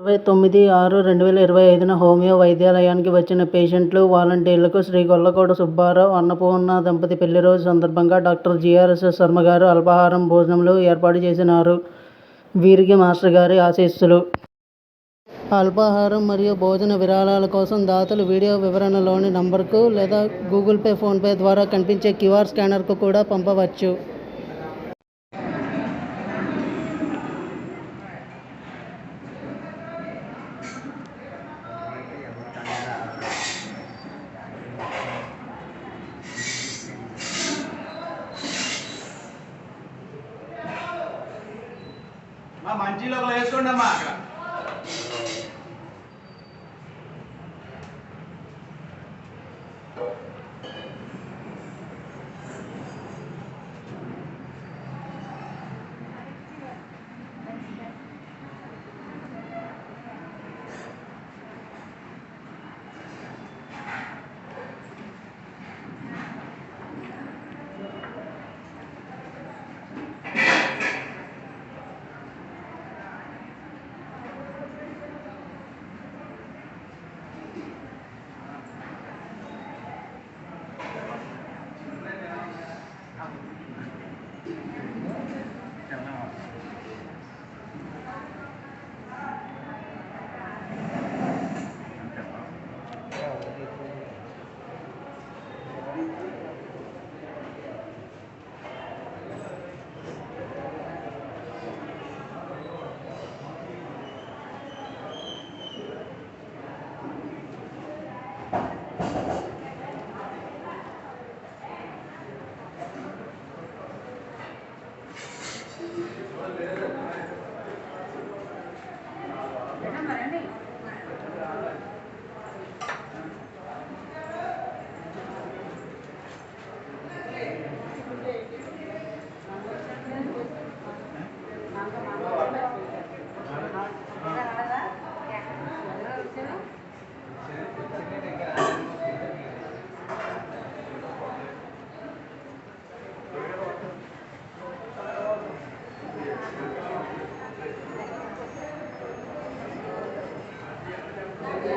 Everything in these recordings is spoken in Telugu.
ఇరవై తొమ్మిది ఆరు రెండు వేల ఇరవై ఐదున హోమియో వైద్యాలయానికి వచ్చిన పేషెంట్లు వాలంటీర్లకు శ్రీ గొల్లకోట సుబ్బారావు అన్నపూర్ణ దంపతి పెళ్ళి రోజు సందర్భంగా డాక్టర్ జిఆర్ఎస్ శర్మ గారు అల్పాహారం భోజనములు ఏర్పాటు చేసినారు. వీరికి మాస్టర్ గారి ఆశీస్సులు. అల్పాహారం మరియు భోజన విరాళాల కోసం దాతలు వీడియో వివరణలోని నంబర్కు లేదా గూగుల్ పే ఫోన్పే ద్వారా కనిపించే క్యూఆర్ స్కానర్కు కూడా పంపవచ్చు. మంచిలో ఒకరు వేసుకోండి అమ్మా అక్కడ. 때는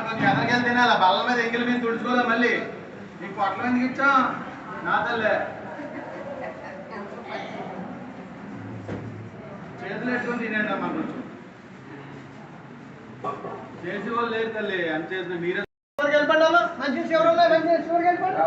కొంచెం ఎదరికి వెళ్తే తినాలి? బల్ల మీద ఎంగిలి మీద తుడుచుకోలే మళ్ళీ? నీకు పొట్లం ఎందుకు ఇచ్చాం నా తల్లే. చేతులు పెట్టుకొని తినేయండి అమ్మా కొంచెం. చేసి వాళ్ళు లేదు తల్లి. అని చేసిన మీరే వెళ్ళిపోండి వాళ్ళు? మంచి చివరి మంచి చివరికి వెళ్ళిపోండి.